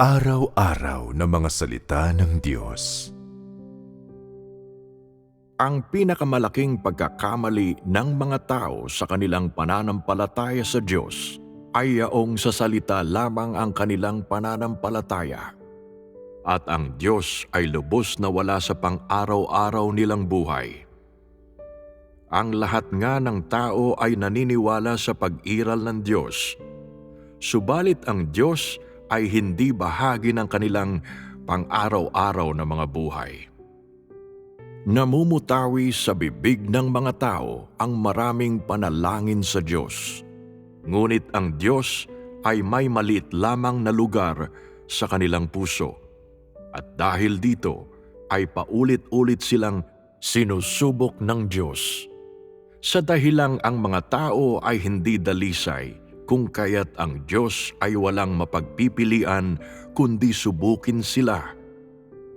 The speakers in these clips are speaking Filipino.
Araw-araw na mga salita ng Diyos. Ang pinakamalaking pagkakamali ng mga tao sa kanilang pananampalataya sa Diyos ay yaong sa salita lamang ang kanilang pananampalataya. At ang Diyos ay lubos na wala sa pang-araw-araw nilang buhay. Ang lahat nga ng tao ay naniniwala sa pag-iral ng Diyos. Subalit ang Diyos ay hindi bahagi ng kanilang pang-araw-araw na mga buhay. Namumutawi sa bibig ng mga tao ang maraming panalangin sa Diyos. Ngunit ang Diyos ay may maliit lamang na lugar sa kanilang puso. At dahil dito ay paulit-ulit silang sinusubok ng Diyos. Sa dahilang ang mga tao ay hindi dalisay, kung kaya't ang Diyos ay walang mapagpipilian kundi subukin sila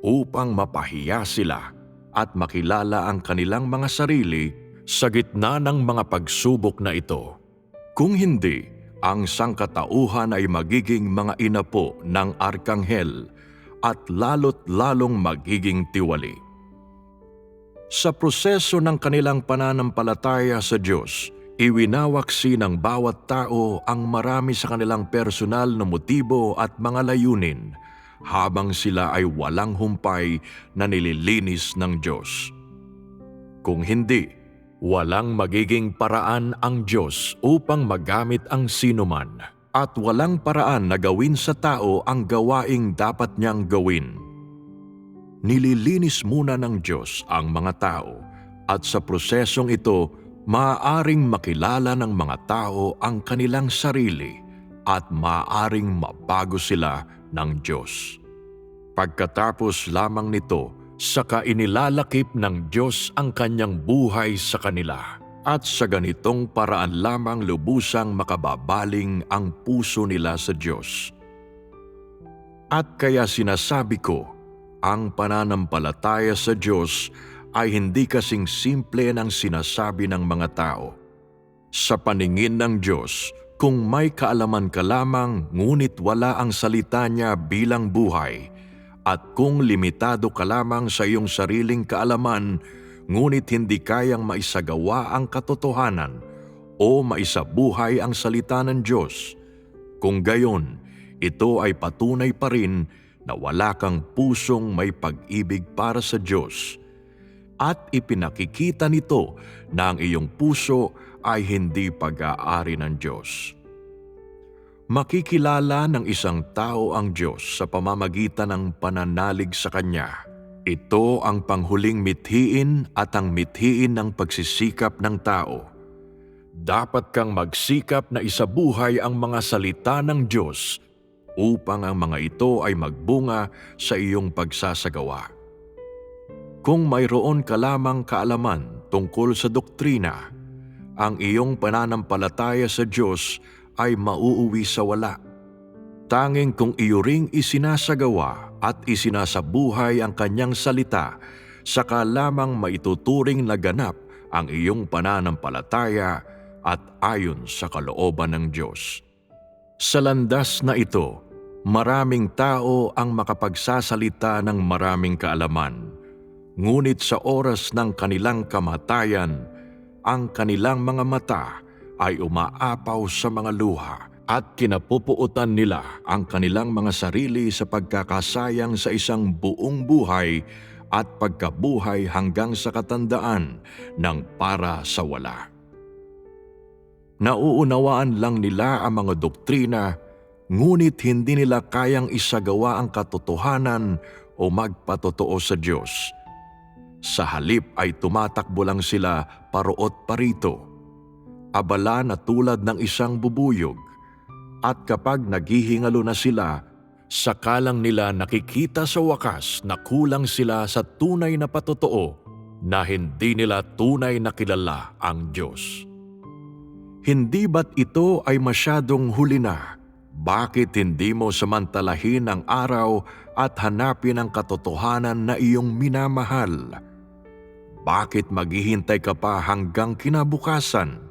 upang mapahiya sila at makilala ang kanilang mga sarili sa gitna ng mga pagsubok na ito. Kung hindi, ang sangkatauhan ay magiging mga inapo ng arkanghel at lalo't lalong magiging tiwali. Sa proseso ng kanilang pananampalataya sa Diyos, iwinawaksi ng bawat tao ang marami sa kanilang personal na motibo at mga layunin habang sila ay walang humpay na nililinis ng Diyos. Kung hindi, walang magiging paraan ang Diyos upang magamit ang sinuman at walang paraan na gawin sa tao ang gawaing dapat niyang gawin. Nililinis muna ng Diyos ang mga tao at sa prosesong ito, maaaring makilala ng mga tao ang kanilang sarili at maaaring mabago sila ng Diyos. Pagkatapos lamang nito, saka inilalakip ng Diyos ang kanyang buhay sa kanila at sa ganitong paraan lamang lubusang makababaling ang puso nila sa Diyos. At kaya sinasabi ko, ang pananampalataya sa Diyos ay hindi kasing simple ng sinasabi ng mga tao. Sa paningin ng Diyos, kung may kaalaman ka lamang ngunit wala ang salita niya bilang buhay, at kung limitado ka lamang sa iyong sariling kaalaman ngunit hindi kayang maisagawa ang katotohanan o maisabuhay ang salita ng Diyos, kung gayon, ito ay patunay pa rin na wala kang pusong may pag-ibig para sa Diyos at ipinakikita nito na ang iyong puso ay hindi pag-aari ng Diyos. Makikilala ng isang tao ang Diyos sa pamamagitan ng pananalig sa Kanya. Ito ang panghuling mithiin at ang mithiin ng pagsisikap ng tao. Dapat kang magsikap na isabuhay ang mga salita ng Diyos upang ang mga ito ay magbunga sa iyong pagsasagawa. Kung mayroon ka lamang kaalaman tungkol sa doktrina, ang iyong pananampalataya sa Diyos ay mauuwi sa wala. Tanging kung iyo ring isinasagawa at isinasabuhay ang kanyang salita, saka lamang maituturing na ganap ang iyong pananampalataya at ayon sa kalooban ng Diyos. Sa landas na ito, maraming tao ang makapagsasalita ng maraming kaalaman. Ngunit sa oras ng kanilang kamatayan, ang kanilang mga mata ay umaapaw sa mga luha at kinapupuutan nila ang kanilang mga sarili sa pagkakasayang sa isang buong buhay at pagkabuhay hanggang sa katandaan ng para sa wala. Nauunawaan lang nila ang mga doktrina, ngunit hindi nila kayang isagawa ang katotohanan o magpatotoo sa Diyos. Sa halip ay tumatakbo lang sila paroot parito. Abala na tulad ng isang bubuyog. At kapag naghihingalo na sila, sakalang nila nakikita sa wakas na kulang sila sa tunay na patotoo na hindi nila tunay na kilala ang Diyos. Hindi ba't ito ay masyadong huli na? Bakit hindi mo samantalahin ang araw at hanapin ang katotohanan na iyong minamahal? Bakit maghihintay ka pa hanggang kinabukasan?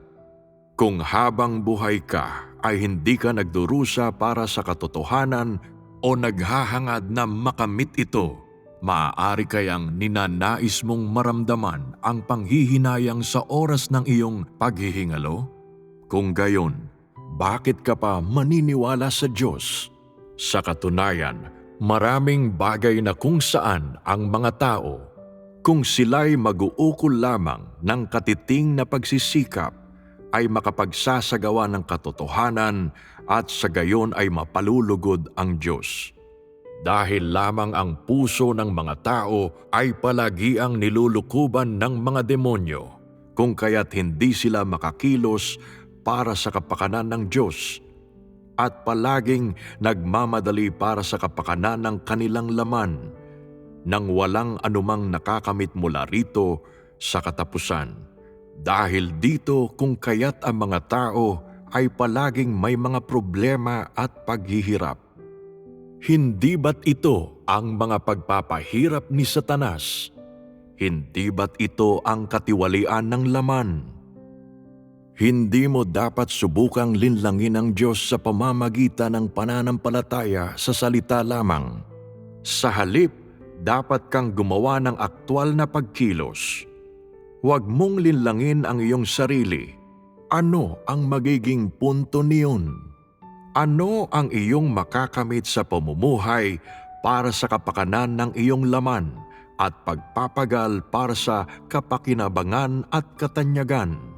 Kung habang buhay ka ay hindi ka nagdurusa para sa katotohanan, o naghahangad na makamit ito, maaari kayang ninanais mong maramdaman ang panghihinayang sa oras ng iyong paghihingalo? Kung gayon, bakit ka pa maniniwala sa Diyos? Sa katunayan, maraming bagay na kung saan ang mga tao, kung sila'y mag-uukol lamang ng katiting na pagsisikap, ay makapagsasagawa ng katotohanan at sa gayon ay mapalulugod ang Diyos. Dahil lamang ang puso ng mga tao ay palagi ang nilulukuban ng mga demonyo, kung kaya't hindi sila makakilos para sa kapakanan ng Diyos at palaging nagmamadali para sa kapakanan ng kanilang laman nang walang anumang nakakamit mula rito sa katapusan. Dahil dito kung kaya't ang mga tao ay palaging may mga problema at paghihirap. Hindi ba't ito ang mga pagpapahirap ni Satanas? Hindi ba't ito ang katiwalian ng laman? Hindi mo dapat subukang linlangin ang Diyos sa pamamagitan ng pananampalataya sa salita lamang. Sa halip, dapat kang gumawa ng aktwal na pagkilos. Huwag mong linlangin ang iyong sarili. Ano ang magiging punto niyon? Ano ang iyong makakamit sa pamumuhay para sa kapakanan ng iyong laman at pagpapagal para sa kapakinabangan at katanyagan?